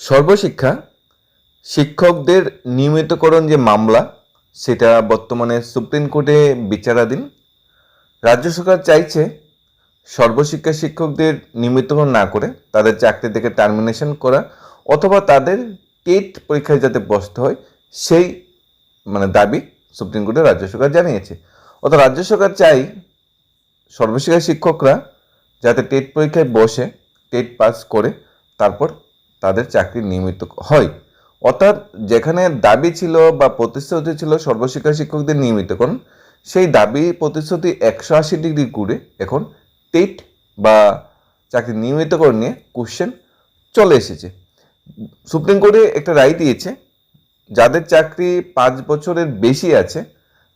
সর্বশিক্ষা, শিক্ষকদের নিয়মিতকরণ যে মামলা, সেটা বর্তমানে সুপ্রিম কোর্টে বিচারাধীন। রাজ্য সরকার চাইছে সর্বশিক্ষা শিক্ষকদের নিয়মিতকরণ না করে তাদের চাকরি থেকে টার্মিনেশন করা অথবা তাদের টেট পরীক্ষায় যাতে বসতে হয়, সেই মানে দাবি সুপ্রিম কোর্টে রাজ্য সরকার জানিয়েছে। অর্থাৎ রাজ্য সরকার চাই সর্বশিক্ষা শিক্ষকরা যাতে টেট পরীক্ষায় বসে, টেট পাস করে, তারপর তাদের চাকরি নিয়মিত হয়। অর্থাৎ যেখানে দাবি ছিল বা প্রতিশ্রুতি ছিল সর্বশিক্ষা শিক্ষকদের নিয়মিতকরণ সেই দাবি, প্রতিশ্রুতি একশো আশি ডিগ্রি ঘুরে এখন টেট বা চাকরি নিয়মিতকরণ নিয়ে কোশ্চেন চলে এসেছে। সুপ্রিম কোর্টে একটা রায় দিয়েছে, যাদের চাকরি পাঁচ বছরের বেশি আছে,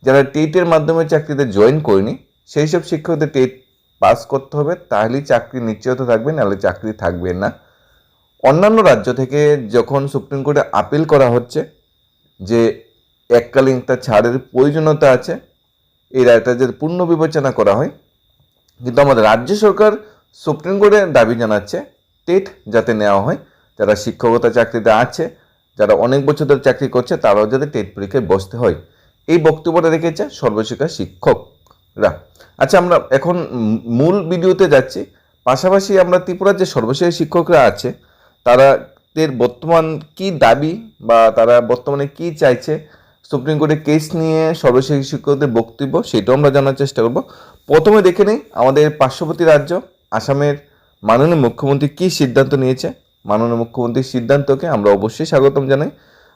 যারা টেটের মাধ্যমে চাকরিতে জয়েন করেনি, সেই সব শিক্ষকদের টেট পাস করতে হবে, তাহলেই চাকরি নিশ্চয়তা থাকবে, নাহলে চাকরি থাকবে না। অন্যান্য রাজ্য থেকে যখন সুপ্রিম কোর্টে আপিল করা হচ্ছে যে এককালীন একটা ছাড়ের প্রয়োজনীয়তা আছে, এই রায়টা যদি পূর্ণ বিবেচনা করা হয়। কিন্তু আমাদের রাজ্য সরকার সুপ্রিম কোর্টে দাবি জানাচ্ছে, টেট যাতে নেওয়া হয়, যারা শিক্ষকতা চাকরিতে আছে, যারা অনেক বছর ধরে চাকরি করছে, তারাও যাতে টেট পরীক্ষায় বসতে হয়। এই বক্তব্যটা রেখেছে সর্বশিক্ষা শিক্ষকরা। আচ্ছা আমরা এখন মূল ভিডিওতে যাচ্ছি। পাশাপাশি আমরা ত্রিপুরার যে সর্বশিক্ষা শিক্ষকরা আছে তারা দের বর্তমান কি দাবি বা তারা বর্তমানে কি চাইছে? সুপ্রিম কোর্টে কেস নিয়ে সর্বশেষ শিক্ষকদের বক্তব্য সেটাও আমরা জানার চেষ্টা করব। প্রথমে দেখে নিই আমাদের পার্শ্ববর্তী রাজ্য, আসামের মাননীয় মুখ্যমন্ত্রী কি সিদ্ধান্ত নিয়েছে? মাননীয় মুখ্যমন্ত্রীর সিদ্ধান্তকে আমরা অবশ্যই স্বাগতম জানাই।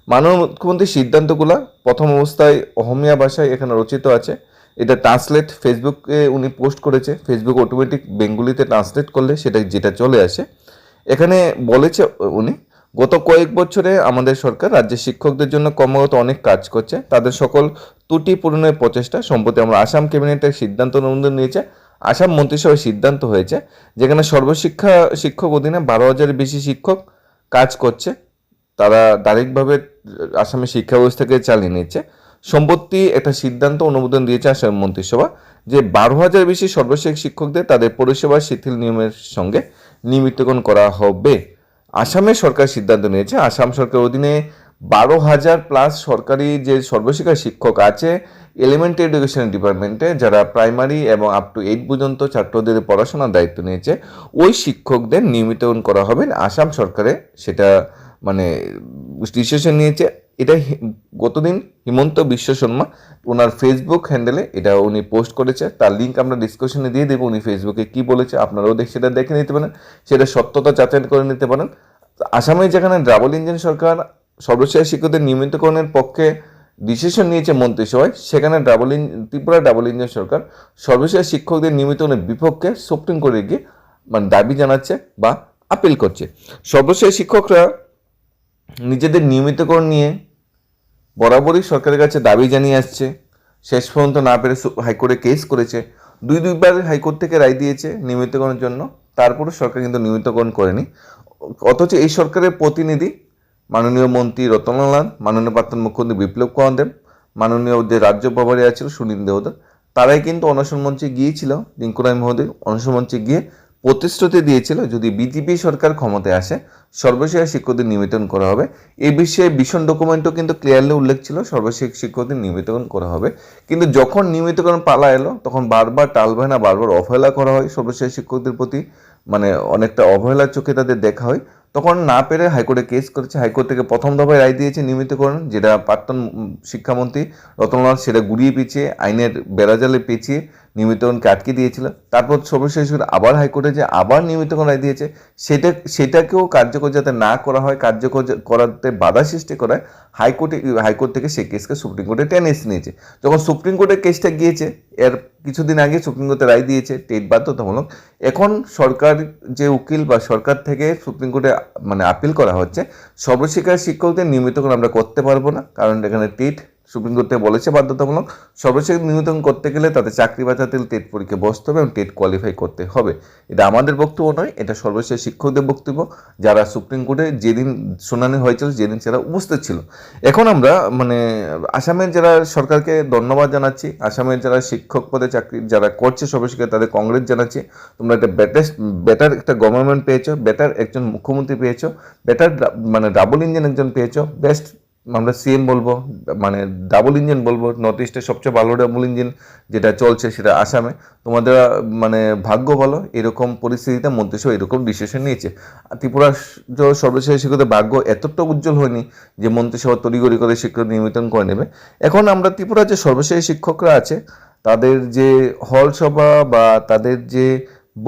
মাননীয় মুখ্যমন্ত্রীর সিদ্ধান্তগুলো প্রথম অবস্থায় অহমিয়া ভাষায় এখানে রচিত আছে। এটা ট্রান্সলেট, ফেসবুকে উনি পোস্ট করেছে। ফেসবুক অটোমেটিক বেঙ্গলিতে ট্রান্সলেট করলে সেটা, যেটা চলে আসে। এখানে বলেছে উনি, গত কয়েক বছরে আমাদের সরকার রাজ্যের শিক্ষকদের জন্য কর্মরত অনেক কাজ করছে। তাদের সকল ত্রুটি পূরণের প্রচেষ্টা সম্প্রতি আমরা আসাম ক্যাবিনেটের সিদ্ধান্ত অনুমোদন নিয়েছে। আসাম মন্ত্রিসভায় সিদ্ধান্ত হয়েছে, যেখানে সর্বশিক্ষা শিক্ষক অধীনে বারো হাজারের বেশি শিক্ষক কাজ করছে। তারা ডাইরেক্টভাবে আসামের শিক্ষা ব্যবস্থাকে চালিয়ে নিচ্ছে। সম্প্রতি একটা সিদ্ধান্ত অনুমোদন দিয়েছে আসাম মন্ত্রিসভা, যে বারো হাজার বেশি সর্বশেষ শিক্ষকদের তাদের পরিষেবা শিথিল নিয়মের সঙ্গে নিয়মিতকরণ করা হবে। আসামের সরকার সিদ্ধান্ত নিয়েছে, আসাম সরকার অধীনে বারো হাজার প্লাস সরকারি যে সর্বশিক্ষা শিক্ষক আছে এলিমেন্টারি এডুকেশন ডিপার্টমেন্টে যারা প্রাইমারি এবং আপ টু এইট পর্যন্ত ছাত্রদের পড়াশোনার দায়িত্ব নিয়েছে, ওই শিক্ষকদের নিয়মিতকরণ করা হবে। আসাম সরকারে সেটা মানে ডিসিশন নিয়েছে। এটা গতদিন হিমন্ত বিশ্ব শর্মা ওনার ফেসবুক হ্যান্ডেলে এটা উনি পোস্ট করেছে। তার লিঙ্ক আমরা ডিসকাশনে দিয়ে দেবো উনি ফেসবুকে কি বলেছে, আপনারাও দেখ, সেটা দেখে নিতে পারেন। সেটা সত্যতা যাচাই করে নিতে পারেন। আসামে যেখানে ডাবল ইঞ্জিন সরকার সর্বশেষ শিক্ষকদের নিয়মিতকরণের পক্ষে ডিসিশন নিয়েছে মন্ত্রিসভায়, সেখানে double engine Tripura double engine সরকার সর্বশেষ শিক্ষকদের নিয়মিতকরণের বিপক্ষে সুপ্রিম কোর্টে গিয়ে মানে দাবি জানাচ্ছে বা আপিল করছে। সর্বশেষ শিক্ষকরা নিজেদের নিয়মিতকরণ নিয়ে বরাবরই সরকারের কাছে দাবি জানিয়ে আসছে। শেষ পর্যন্ত না পেরে হাইকোর্টে কেস করেছে। দুই দুইবার হাইকোর্ট থেকে রায় দিয়েছে নিয়মিতকরণের জন্য। তারপরে সরকার কিন্তু নিয়মিতকরণ করেনি। অথচ এই সরকারের প্রতিনিধি মাননীয় মন্ত্রী রতনলাল, মাননীয় প্রাক্তন মুখ্যমন্ত্রী বিপ্লব কুমার দেব, মাননীয় যে রাজ্য প্রভারী ছিল সুনীল দেওদার, তারাই কিন্তু অনশন মঞ্চে গিয়েছিল। রিঙ্কুরাই মহোদয় অনশন মঞ্চে গিয়ে প্রতিশ্রুতি দিয়েছিল যদি বিজেপি সরকার ক্ষমতায় আসে, সর্বশেষ শিক্ষকদের নিবেদন করা হবে। এই বিষয়ে ভীষণ ডকুমেন্টও কিন্তু ক্লিয়ারলি উল্লেখ ছিল, সর্বশেষ শিক্ষকদের নিয়মিতকরণ করা হবে। কিন্তু যখন নিয়মিতকরণ পালা এলো, তখন বারবার টালবাহানা, বারবার অবহেলা করা হয় সর্বশেষ শিক্ষকদের প্রতি। মানে অনেকটা অবহেলার চোখে তাদের দেখা হয়। তখন না পেরে হাইকোর্টে কেস করেছে। হাইকোর্ট থেকে প্রথম দফায় রায় দিয়েছে নিয়মিতকরণ, যেটা প্রাক্তন শিক্ষামন্ত্রী রতনলাল সেটা গুড়িয়ে পিছিয়ে আইনের বেড়াজালে পেঁচিয়ে নিয়মিতকরণকে আটকে দিয়েছিল। তারপর সর্বশেষ আবার হাইকোর্টে যে আবার নিয়মিতকরণ রায় দিয়েছে, সেটা, সেটাকেও কার্যকর যাতে না করা হয়, কার্যকর করাতে বাধা সৃষ্টি করায় হাইকোর্টে, হাইকোর্ট থেকে সেই কেসকে সুপ্রিম কোর্টে টেনে এসে নিয়েছে। যখন সুপ্রিম কোর্টে কেসটা গিয়েছে, এর কিছুদিন আগে সুপ্রিম কোর্টে রায় দিয়েছে, টেট বাধ্যতামূলক। এখন সরকার যে উকিল বা সরকার থেকে সুপ্রিম কোর্টে মানে আপিল করা হচ্ছে সর্বশিক্ষা শিক্ষকদের নিয়মিতকরণ আমরা করতে পারব না, কারণ এখানে টেট সুপ্রিম কোর্টে বলেছে বাধ্যতামূলক সর্বশেষ নিবেদন করতে গেলে তাদের চাকরি বাঁচাতে টেট পরীক্ষা বসতে হবে এবং টেট কোয়ালিফাই করতে হবে। এটা আমাদের বক্তব্য নয়, এটা সর্বশেষ শিক্ষকদের বক্তব্য। যারা সুপ্রিম কোর্টে যেদিন শুনানি হয়েছিল, যেদিন সেটা উপস্থিত ছিল। এখন আমরা মানে আসামের যারা সরকারকে ধন্যবাদ জানাচ্ছি, আসামের যারা শিক্ষক পদে চাকরি, যারা করছে সর্বশেষ তাদের কংগ্রেস জানাচ্ছি। তোমরা একটা বেটার বেটার একটা গভর্নমেন্ট পেয়েছ বেটার একজন মুখ্যমন্ত্রী পেয়েছ বেটার মানে ডাবল ইঞ্জিন একজন পেয়েছ বেস্ট আমরা সিএম বলব মানে ডাবল ইঞ্জিন বলব নর্থ ইস্টের সবচেয়ে ভালো ডাবল ইঞ্জিন যেটা চলছে সেটা আসামে। তোমাদের মানে ভাগ্য বলো এরকম পরিস্থিতিতে মন্ত্রিসভা এরকম ডিসিশন নিয়েছে। ত্রিপুরা সর্বশেষ শিক্ষকদের ভাগ্য এতটা উজ্জ্বল হয়নি যে মন্ত্রিসভা তড়িগড়ি করে শিক্ষক নির্বাচন করে নেবে। এখন আমরা ত্রিপুরা যে সর্বশেষ শিক্ষকরা আছে, তাদের যে হল সভা বা তাদের যে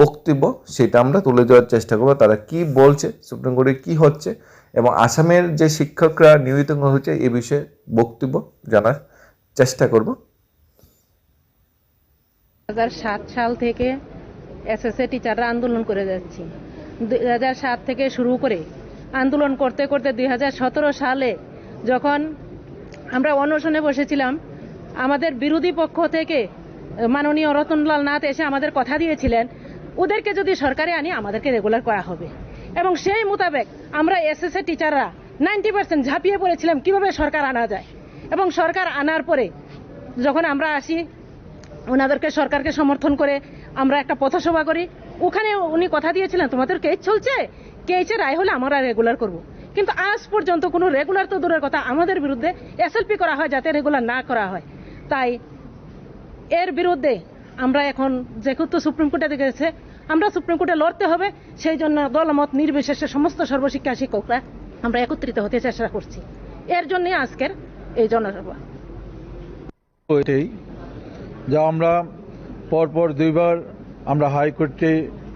বক্তব্য, সেটা আমরা তুলে দেওয়ার চেষ্টা করব। তারা কি বলছে, সুপ্রিম কোর্টে কি হচ্ছে এবং আসামের যে শিক্ষকরা নিয়োজিত হচ্ছে এ বিষয়ে বক্তব্য জানার চেষ্টা করব। সাত সাল থেকে এসএসএ টিচাররা আন্দোলন করে যাচ্ছি। দুই হাজার সাত থেকে শুরু করে আন্দোলন করতে করতে দুই হাজার সতেরো সালে যখন আমরা অনশনে বসেছিলাম, আমাদের বিরোধী পক্ষ থেকে মাননীয় রতনলাল নাথ এসে আমাদের কথা দিয়েছিলেন, ওদেরকে যদি সরকারে আনি, আমাদেরকে রেগুলার করা হবে। এবং সেই মোতাবেক আমরা এসএসএ টিচাররা নাইনটি পার্সেন্ট ঝাঁপিয়ে পড়েছিলাম কীভাবে সরকার আনা যায়। এবং সরকার আনার পরে যখন আমরা আসি, ওনাদেরকে সরকারকে সমর্থন করে আমরা একটা পথসভা করি। ওখানে উনি কথা দিয়েছিলেন, তোমাদের কেস চলছে? কেসে রায় হলে আমরা রেগুলার করব। কিন্তু আজ পর্যন্ত কোনো রেগুলার তো দূরের কথা, আমাদের বিরুদ্ধে এসএলপি করা হয় যাতে রেগুলার না করা হয়। তাই এর বিরুদ্ধে আমরা এখন যেহেতু সুপ্রিম কোর্টে গেছে আমরা সুপ্রিম কোর্টে লড়তে হবে, সেই জন্য দলমত নির্বিশেষে সমস্ত সর্বশিক্ষা শিক্ষকরা আমরা একত্রিত হতে চেষ্টা করছি। এর জন্য আজকের এই জনসভা। যা আমরা পরপর দুইবার আমরা হাইকোর্টে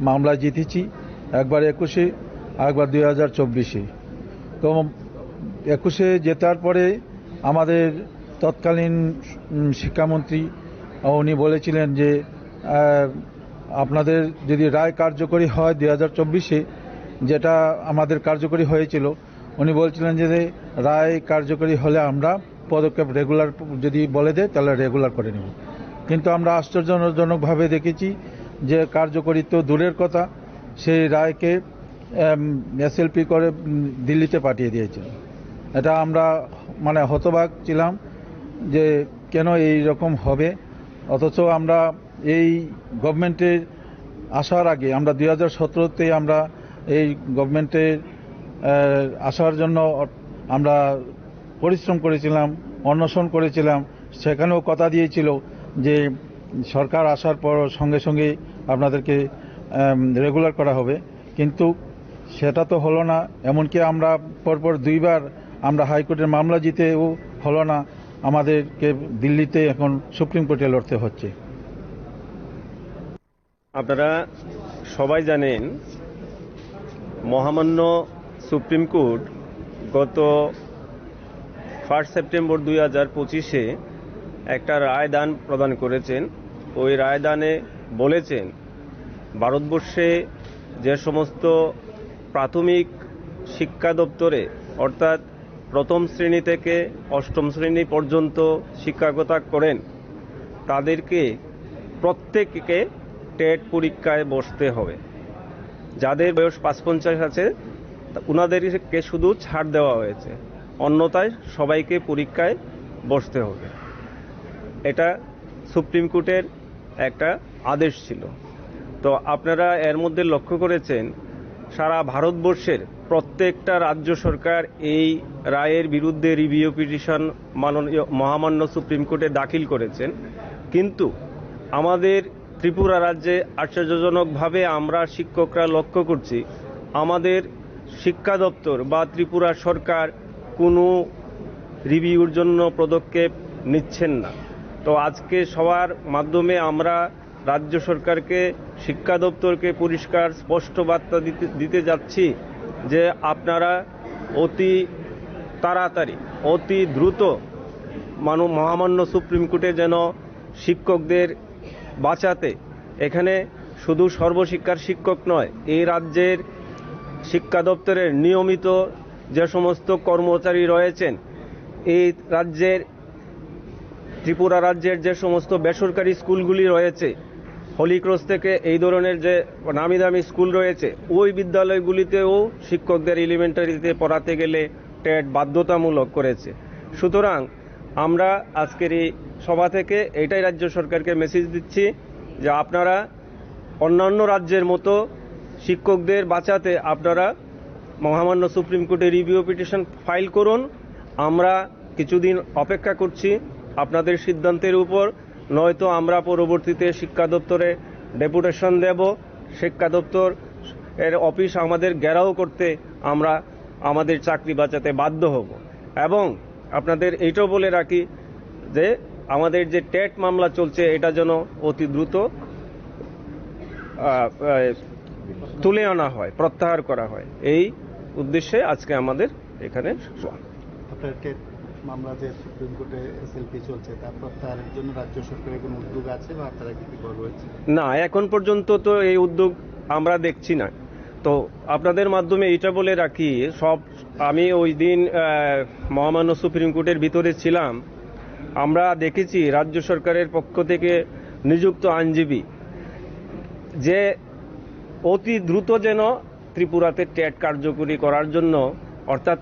মামলা জিতেছি, একবার একুশে একবার দুই হাজার চব্বিশে। তো একুশে জেতার পরে আমাদের তৎকালীন শিক্ষামন্ত্রী, উনি বলেছিলেন যে আপনাদের যদি রায় কার্যকরী হয় দুই হাজার চব্বিশে, যেটা আমাদের কার্যকরী হয়েছিল, উনি বলছিলেন যে রায় কার্যকরী হলে আমরা পদক্ষেপ রেগুলার যদি বলে দেয়, তাহলে রেগুলার করে নেব। কিন্তু আমরা আশ্চর্যজনকভাবে দেখেছি যে কার্যকরী তো দূরের কথা, সেই রায়কে এসএলপি করে দিল্লিতে পাঠিয়ে দিয়েছে এটা আমরা মানে হতবাক ছিলাম যে কেন এই রকম হবে, অথচ আমরা এই গভর্নমেন্টের আসার আগে আমরা দুই হাজার সতেরোতে আমরা এই গভর্নমেন্টের আসার জন্য আমরা পরিশ্রম করেছিলাম, অন্বেষণ করেছিলাম। সেখানেও কথা দিয়েছিল যে সরকার আসার পর সঙ্গে সঙ্গে আপনাদেরকে রেগুলার করা হবে। কিন্তু সেটা তো হলো না। এমনকি আমরা পরপর দুইবার আমরা হাইকোর্টের মামলা জিতেও হলো না। আমাদেরকে দিল্লিতে এখন সুপ্রিম কোর্টে লড়তে হচ্ছে। আপনারা সবাই জানেন, মহামান্য সুপ্রিম কোর্ট গত ফার্স্ট সেপ্টেম্বর দুই হাজার পঁচিশে একটা রায়দান প্রদান করেছেন। ওই রায়দানে বলেছেন, ভারতবর্ষে যে সমস্ত প্রাথমিক শিক্ষা দপ্তরে, অর্থাৎ প্রথম শ্রেণি থেকে অষ্টম শ্রেণি পর্যন্ত শিক্ষকতা করেন, তাদেরকে প্রত্যেককে টেট পরীক্ষায় বসতে হবে। যাদের বয়স পাঁচ পঞ্চাশ আছে ওনাদেরকে শুধু ছাড় দেওয়া হয়েছে। অন্যথায় সবাইকে পরীক্ষায় বসতে হবে। এটা সুপ্রিম কোর্টের একটা আদেশ ছিল। তো আপনারা এর মধ্যে লক্ষ্য করেছেন, সারা ভারতবর্ষের প্রত্যেকটা রাজ্য সরকার এই রায়ের বিরুদ্ধে রিভিউ পিটিশন মাননীয় মহামান্য সুপ্রিম কোর্টে দাখিল করেছেন। কিন্তু আমাদের ত্রিপুরা রাজ্যে আশ্চর্যজনকভাবে আমরা শিক্ষকরা লক্ষ্য করছি, আমাদের শিক্ষা দপ্তর বা ত্রিপুরা সরকার কোনো রিভিউর জন্য পদক্ষেপ নিচ্ছেন না। তো আজকে সবার মাধ্যমে আমরা রাজ্য সরকারকে, শিক্ষা দপ্তরকে পরিষ্কার, স্পষ্ট বার্তা দিতে দিতে যাচ্ছি যে আপনারা অতি তাড়াতাড়ি, অতি দ্রুত মানব মহামান্য সুপ্রিম কোর্টে যেন শিক্ষকদের বাঁচাতে। এখানে শুধু সর্বশিক্ষার শিক্ষক নয়, এই রাজ্যের শিক্ষা দপ্তরের নিয়মিত যে সমস্ত কর্মচারী রয়েছেন, এই রাজ্যের, ত্রিপুরা রাজ্যের যে সমস্ত বেসরকারি স্কুলগুলি রয়েছে, হলিক্রস থেকে এই ধরনের যে নামি দামি স্কুল রয়েছে, ওই বিদ্যালয়গুলিতেও শিক্ষকদের এলিমেন্টারিতে পড়াতে গেলে টেট বাধ্যতামূলক করেছে। সুতরাং আমরা আজকের এই সভা থেকে এটাই রাজ্য সরকারকে মেসেজ দিচ্ছি যে আপনারা অন্যান্য রাজ্যের মতো শিক্ষকদের বাঁচাতে আপনারা মহামান্য সুপ্রিম কোর্টে রিভিউ পিটিশন ফাইল করুন। আমরা কিছুদিন অপেক্ষা করছি আপনাদের সিদ্ধান্তের উপর। নয়তো আমরা পরবর্তীতে শিক্ষা দপ্তরে ডেপুটেশন দেব। শিক্ষা দপ্তর এর অফিস আমাদের ঘেরাও করতে আমরা আমাদের চাকরি বাঁচাতে বাধ্য হব। এবং আপনাদের এইটাও বলে রাখি যে আমাদের যে টেট মামলা চলছে এটা যেন অতি দ্রুত তুলে আনা হয় প্রত্যাহার করা হয়। এই উদ্দেশ্যে আজকে আমাদের এখানে শোয়া। আপনার টেট মামলা যে সুপ্রিম কোর্টে এসএলপি চলছে তার প্রত্যাহারের জন্য রাজ্য সরকারের কোনো উদ্যোগ আছে বা আপনারা কি কি না এখন পর্যন্ত তো এই উদ্যোগ আমরা দেখছি না। তো আপনাদের মাধ্যমে এটা বলে রাখি সব আমি ওই দিন মহামান্য সুপ্রিম কোর্টের ভিতরে ছিলাম। আমরা দেখেছি রাজ্য সরকারের পক্ষ থেকে নিযুক্ত আইনজীবী যে অতি দ্রুত যেন ত্রিপুরাতে ট্যাট কার্যকরী করার জন্য, অর্থাৎ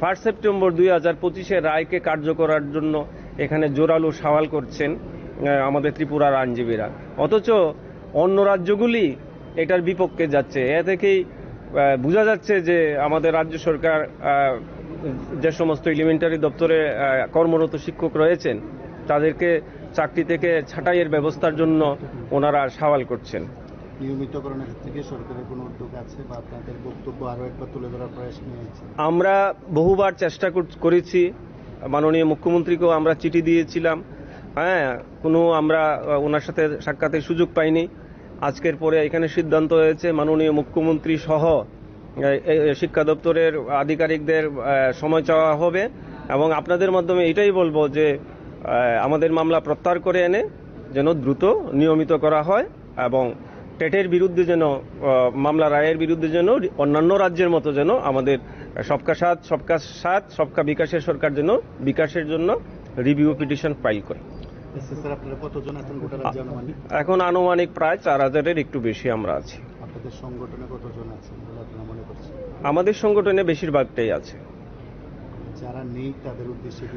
ফার্স্ট সেপ্টেম্বর দুই হাজার পঁচিশে রায়কে কার্য করার জন্য এখানে জোরালো সওয়াল করছেন আমাদের ত্রিপুরার আইনজীবীরা। অথচ অন্য রাজ্যগুলি এটার বিপক্ষে যাচ্ছে। এ থেকেই বোঝা যাচ্ছে যে আমাদের রাজ্য সরকার যে সমস্ত এলিমেন্টারি দপ্তরে কর্মরত শিক্ষক রয়েছেন তাদেরকে চাকরি থেকে ছাঁটাইয়ের ব্যবস্থার জন্য ওনারা সওয়াল করছেন। নিয়মিতকরণের ক্ষেত্রে সরকারের কোনো উদ্যোগ আছে বা আপনাদের বক্তব্য আরও একবার তুলে ধরার প্রয়াস নিয়েছে আমরা বহুবার চেষ্টা করেছি। মাননীয় মুখ্যমন্ত্রীকেও আমরা চিঠি দিয়েছিলাম। হ্যাঁ কোনো আমরা ওনার সাথে সাক্ষাতের সুযোগ পাইনি। আজকের পরে এখানে সিদ্ধান্ত হয়েছে, মাননীয় মুখ্যমন্ত্রী সহ শিক্ষা দপ্তরের আধিকারিকদের সময় চাওয়া হবে এবং আপনাদের মাধ্যমে এটাই বলব যে আমাদের মামলা প্রত্যাহার করে এনে যেন দ্রুত নিয়মিত করা হয় এবং টেটের বিরুদ্ধে যেন মামলা রায়ের বিরুদ্ধে যেন, অন্যান্য রাজ্যের মতো যেন আমাদের সবকা সাথ সবকা সাথ, সবকা বিকাশের সরকার যেন বিকাশের জন্য রিভিউ পিটিশন ফাইল করে। এখন আনুমানিক প্রায় চার হাজারের একটু বেশি আমরা আছি। আপনাদের সংগঠনে কতজন আছেন বলে আপনারা মনে করছেন? আমাদের সংগঠনে বেশিরভাগটাই আছে। যারা নেই তাদের উদ্দেশ্যে কি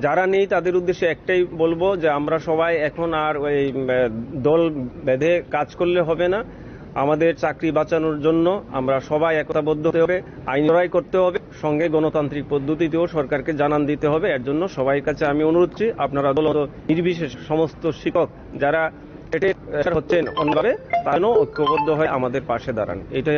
যারা নেই তাদের উদ্দেশ্যে একটাই বলব যে আমরা সবাই এখন আর ওই দল বেঁধে কাজ করলে হবে না। আমাদের চাকরি বাঁচানোর জন্য আমরা সবাই একতাবদ্ধ হতে হবে, আইন লড়াই করতে হবে, সঙ্গে গণতান্ত্রিক পদ্ধতিতেও সরকারকে জানান দিতে হবে। এর জন্য সবাই কাছে আমি অনুরোধ করছি, আপনারা দলত নির্বিশেষ সমস্ত শিক্ষক যারা হচ্ছেন অন্যভাবে তারাও ঐক্যবদ্ধ হয়ে আমাদের পাশে দাঁড়ান। এটাই